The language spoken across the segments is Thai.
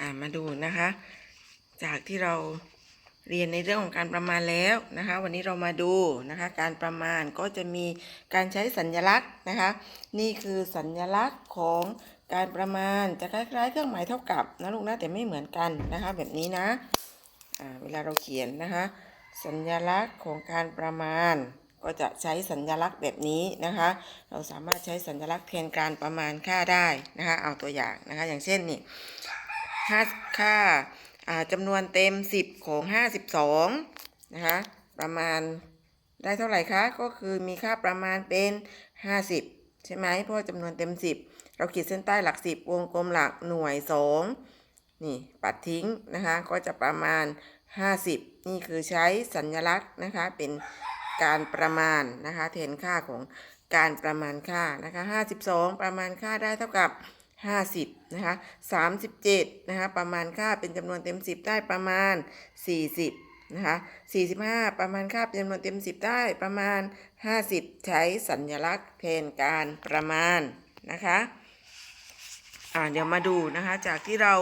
อ่ามาดูนะคะ จากที่เราเรียนในเรื่องของการประมาณแล้วนะคะ วันนี้เรามาดูนะคะ การประมาณก็จะมีการใช้สัญลักษณ์นะคะ นี่คือสัญลักษณ์ของการประมาณจะคล้ายๆ เครื่องหมายเท่ากับนะลูกนะแต่ไม่เหมือนกันนะคะ แบบนี้นะอ่าเวลาเราเขียนนะคะ สัญลักษณ์ของการประมาณ ก็จะใช้สัญลักษณ์แบบนี้นะคะ เราสามารถใช้สัญลักษณ์แทนการประมาณค่าได้นะคะ เอาตัวอย่างนะคะ อย่างเช่นนี่ ห้าค่าจำนวนเต็ม 10 ของ 52 นะคะ ประมาณได้เท่าไหร่คะ ก็คือมีค่าประมาณเป็น 50 ใช่ไหมเพราะจำนวนเต็ม 10 เราขีดเส้นใต้หลัก 10 วงกลมหลักหน่วย 2 นี่ ปัดทิ้งนะคะ ก็จะประมาณ 50 นี่คือใช้สัญลักษณ์นะคะ เป็นการประมาณนะคะแทนค่าของการประมาณค่านะคะ 52 ประมาณค่าได้เท่ากับ 50นะคะ37นะคะประมาณค่าเป็นจำนวนเต็ม 10 ได้ประมาณ 40นะคะ45 ประมาณค่าเป็นจำนวนเต็ม 10 ได้ประมาณ 50 ใช้สัญลักษณ์แทนการประมาณนะคะอ่าเดี๋ยวมาดูนะคะจากที่เรา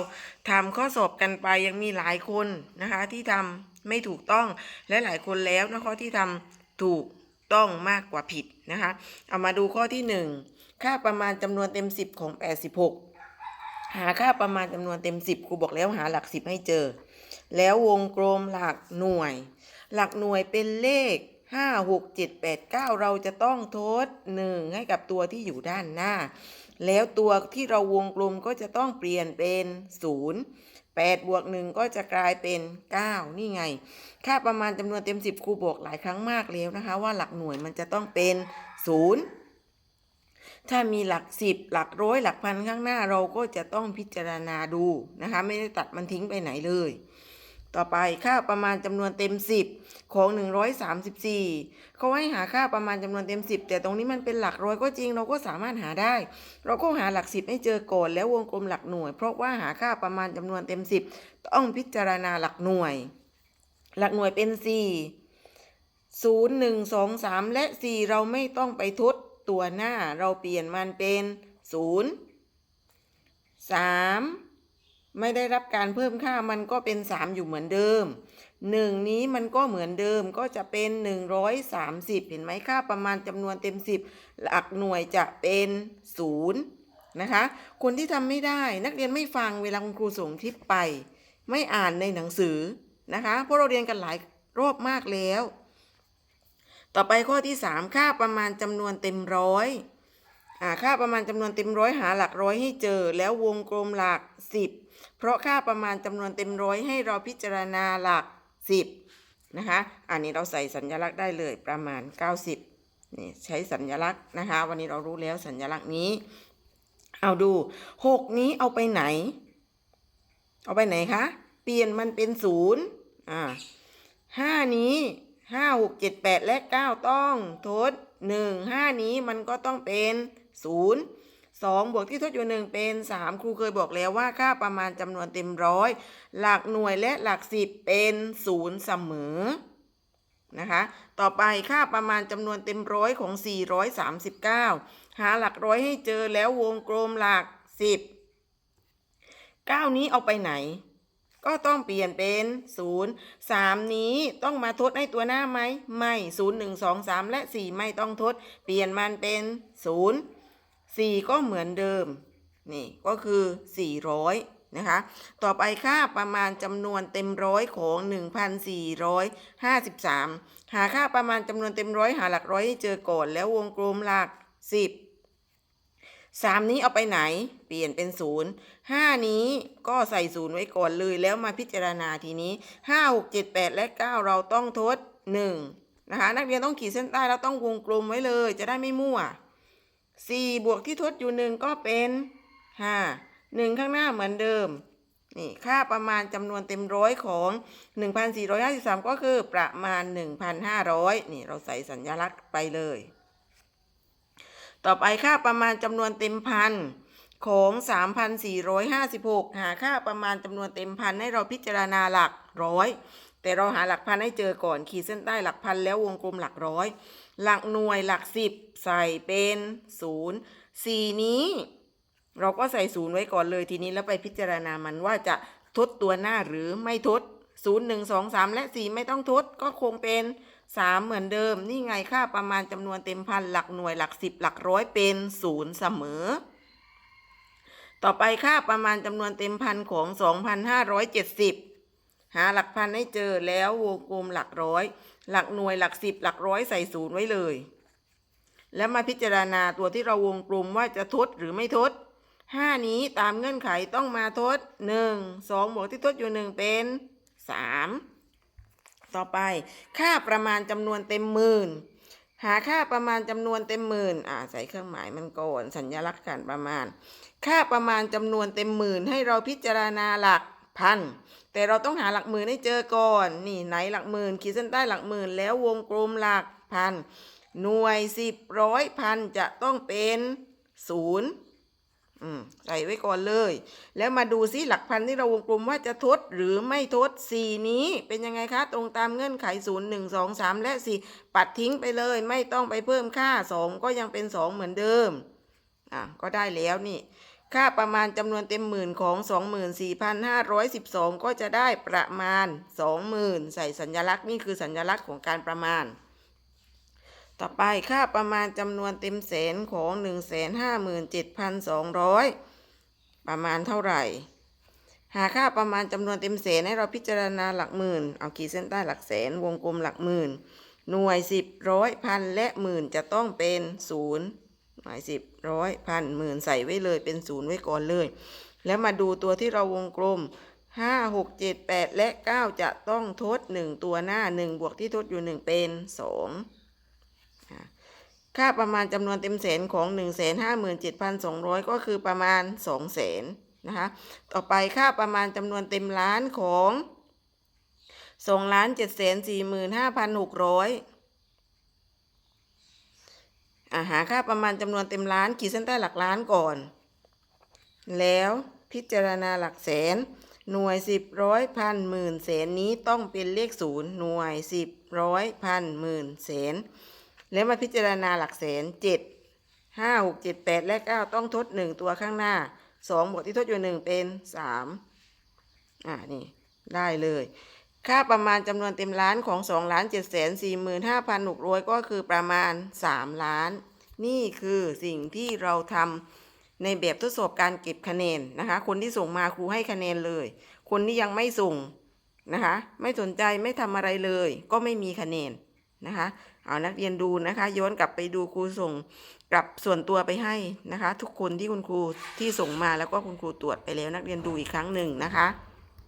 ทำข้อสอบกันไปยังมีหลายคนนะคะที่ทำไม่ถูกต้องและหลายคนแล้วนะคะที่ทำถูกต้องมากกว่าผิดนะคะเอามาดูข้อที่หนึ่ง ค่าประมาณจำนวนเต็ม 10 ของ 86 หาค่าประมาณจำนวนเต็ม 10ครูบอกแล้วหาหลัก 10 ให้เจอ แล้ววงกลมหลักหน่วย หลักหน่วยเป็นเลข 5 6 7 8 9 เราจะต้องทด 1 ให้กับตัวที่อยู่ด้านหน้า แล้วตัวที่เราวงกลมก็จะต้องเปลี่ยนเป็น 0 8บวก1ก็จะกลายเป็น 9 นี่ไง ค่าประมาณจำนวนเต็ม 10 ครูบอกหลายครั้งมากแล้วนะคะ ว่าหลักหน่วยมันจะต้องเป็น 0 ถ้ามีหลัก10หลักร้อยหลักพันข้างหน้าเราก็จะต้องพิจารณาดูนะคะ ไม่ได้ตัดมันทิ้งไปไหนเลย ต่อไปค่าประมาณจำนวนเต็ม 10 ของ 134เขาให้หาค่าประมาณจำนวนเต็ม 10 แต่ตรงนี้มันเป็นหลักร้อยก็จริง เราก็สามารถหาได้ เราก็หาหลัก10ให้เจอก่อนแล้ววงกลมหลักหน่วย เพราะว่าหาค่าประมาณจำนวนเต็ม 10 ต้องพิจารณาหลักหน่วย หลักหน่วยเป็น4 0 1 2 3 และ 4 เราไม่ต้องไปทด ตัวหน้าเราเปลี่ยนมันเป็น0 3ไม่ได้รับการเพิ่มค่ามันก็เป็น3อยู่เหมือนเดิม1นี้มันก็เหมือนเดิมก็จะเป็น130เห็นไหมค่าประมาณจำนวนเต็ม10หลักหน่วยจะเป็น0นะคะ คนที่ทำไม่ได้นักเรียนไม่ฟังเวลาคุณครูส่งคลิปไป ไม่อ่านในหนังสือนะคะเพราะเราเรียนกันหลายรอบมากแล้ว ต่อไปข้อที่ 3 ค่าประมาณจำนวนเต็มร้อยอ่าค่าประมาณจำนวนเต็มร้อยหาหลักร้อยให้เจอ แล้ววงกลมหลัก 10 เพราะค่าประมาณจำนวนเต็มร้อยให้เราพิจารณาหลัก 10นะคะอันนี้เราใส่สัญลักษณ์ได้เลยประมาณ 90นี่ใช้สัญลักษณ์นะคะ วันนี้เรารู้แล้วสัญลักษณ์นี้ เอาดู 6 นี้เอาไปไหน เอาไปไหนคะ เปลี่ยนมันเป็นศูนย์อ่าห้านี้ ห้าหกเจ็ดแปดและเก้าต้องทดหนึ่งห้านี้มันก็ต้องเป็นศูนย์สองบวกที่ทดอยู่หนึ่งเป็นสามครูเคยบอกแล้วว่าค่าประมาณจำนวนเต็มร้อยหลักหน่วยและหลักสิบเป็นศูนย์เสมอนะคะต่อไปค่าประมาณจำนวนเต็มร้อยของ 439 หาหลักร้อยให้เจอแล้ววงกลมหลัก 10 9 นี้เอาไปไหน ก็ต้องเปลี่ยนเป็น 0 3 นี้ต้องมาทดให้ตัวหน้าไหม ไม่ 0 1 2 3 และ 4 ไม่ต้องทด เปลี่ยนมันเป็น 0 4 ก็เหมือนเดิม นี่ก็คือ 400 นะคะ ต่อไปค่าประมาณจำนวนเต็มร้อยของ 1,453 หาค่าประมาณจำนวนเต็มร้อยหาหลักร้อยให้เจอก่อนแล้ววงกลมหลัก 10 3นี้เอาไปไหน เปลี่ยนเป็น0 5นี้ก็ใส่0ไว้ก่อนเลยแล้วมาพิจารณาทีนี้5 6 7 8แปดและ9เราต้องทด1นะคะนักเรียนต้องขีดเส้นใต้แล้วต้องวงกลมไว้เลย จะได้ไม่มั่ว4บวกที่ทดอยู่1ก็เป็น5 1ข้างหน้าเหมือนเดิมนี่ค่าประมาณจำนวนเต็มร้อยของ 1,453 ก็คือประมาณ 1,500 นี่เราใส่สัญลักษณ์ไปเลย ต่อไปค่าประมาณจำนวนเต็มพันของ 3,456 หาค่าประมาณจำนวนเต็มพันให้เราพิจารณาหลักร้อย แต่เราหาหลักพันให้เจอก่อน ขีดเส้นใต้หลักพันแล้ววงกลมหลักร้อย หลักหน่วยหลักสิบใส่เป็นศูนย์สี่นี้ เราก็ใส่ศูนย์ไว้ก่อนเลยทีนี้แล้วไปพิจารณามันว่าจะทดตัวหน้าหรือไม่ทดศูนย์หนึ่งสองสามและสี่ไม่ต้องทดก็คงเป็น สามเหมือนเดิม นี่ไงค่าประมาณจำนวนเต็มพันหลักหน่วยหลักสิบหลักร้อยเป็นศูนย์เสมอ ต่อไปค่าประมาณจำนวนเต็มพันของ 2,570 หาหลักพันให้เจอแล้ววงกลมหลักร้อย หลักหน่วยหลักสิบหลักร้อยใส่ศูนย์ไว้เลย แล้วมาพิจารณาตัวที่เราวงกลมว่าจะทดหรือไม่ทด5นี้ตามเงื่อนไขต้องมาทด1 2บวกที่ทดอยู่1เป็น3 ต่อไป ค่าประมาณจำนวนเต็มหมื่น หาค่าประมาณจำนวนเต็มหมื่นอ่าใส่เครื่องหมายมันก่อนสัญลักษณ์การประมาณ ค่าประมาณจำนวนเต็มหมื่น ให้เราพิจารณาหลักพันแต่เราต้องหาหลักหมื่นให้เจอก่อน นี่ไหนหลักหมื่นขีดเส้นใต้หลักหมื่น แล้ววงกลมหลักพันหน่วยสิบร้อยพันจะต้องเป็นศูนย์ อืมใส่ไว้ก่อนเลย แล้วมาดูซิหลักพันที่เราวงกลมว่าจะทดหรือไม่ทดสี่นี้เป็นยังไงคะ ตรงตามเงื่อนไขศูนย์หนึ่งสองสามและสี่ปัดทิ้งไปเลย ไม่ต้องไปเพิ่มค่าสองก็ยังเป็นสองเหมือนเดิม อะ ก็ได้แล้วนี่ ค่าประมาณจำนวนเต็มหมื่นของ 24,512 ก็จะได้ประมาณ 20,000 ใส่สัญลักษณ์นี่คือสัญลักษณ์ของการประมาณ ต่อไปค่าประมาณจำนวนเต็มแสนของ 157,200 ประมาณเท่าไหร่ หาค่าประมาณจำนวนเต็มแสนให้เราพิจารณาหลักหมื่น เอาขีดเส้นใต้หลักแสน วงกลมหลักหมื่น หน่วยสิบร้อยพันและหมื่นจะต้องเป็นศูนย์หน่วยสิบร้อยพันหมื่นใส่ไว้เลยเป็นศูนย์ไว้ก่อนเลย แล้วมาดูตัวที่เราวงกลมห้าหกเจ็ดแปดและเก้าจะต้องทดหนึ่งตัวหน้าหนึ่งบวกที่ทดอยู่หนึ่งเป็นสอง ค่าประมาณจำนวนเต็มแสนของ 1 5 7 2 0 0 ก็คือประมาณ2แสนนะคะต่อไปค่าประมาณจำนวนเต็มล้านของ2ล้าน7แสน45,600อ่าหาค่าประมาณจำนวนเต็มล้านขีดเส้นใต้หลักล้านก่อน แล้วพิจารณาหลักแสน หน่วยสิบร้อยพันหมื่นแสนนี้ต้องเป็นเลขศูนย์หน่วยสิบร้อยพันหมื่นแสน แล้วมาพิจารณาหลักแสนเจ็ดห้าหกเจ็ดแปดและเก้าต้องทดหนึ่งตัวข้างหน้าสองบวกที่ทดอยู่หนึ่งเป็นสามอ่านี่ได้เลย ค่าประมาณจำนวนเต็มล้านของสองล้านเจ็ดแสนสี่หมื่นห้าพันหกร้อยก็คือประมาณสามล้าน นี่คือสิ่งที่เราทำในแบบทดสอบการเก็บคะแนนนะคะ คนที่ส่งมาครูให้คะแนนเลย คนที่ยังไม่ส่งนะคะ ไม่สนใจไม่ทำอะไรเลย ก็ไม่มีคะแนนนะคะ เอานักเรียนดูนะคะ ย้อนกลับไปดูครูส่งกลับส่วนตัวไปให้นะคะ ทุกคนที่คุณครูที่ส่งมาแล้วก็คุณครูตรวจไปแล้วนักเรียนดูอีกครั้งหนึ่งนะคะ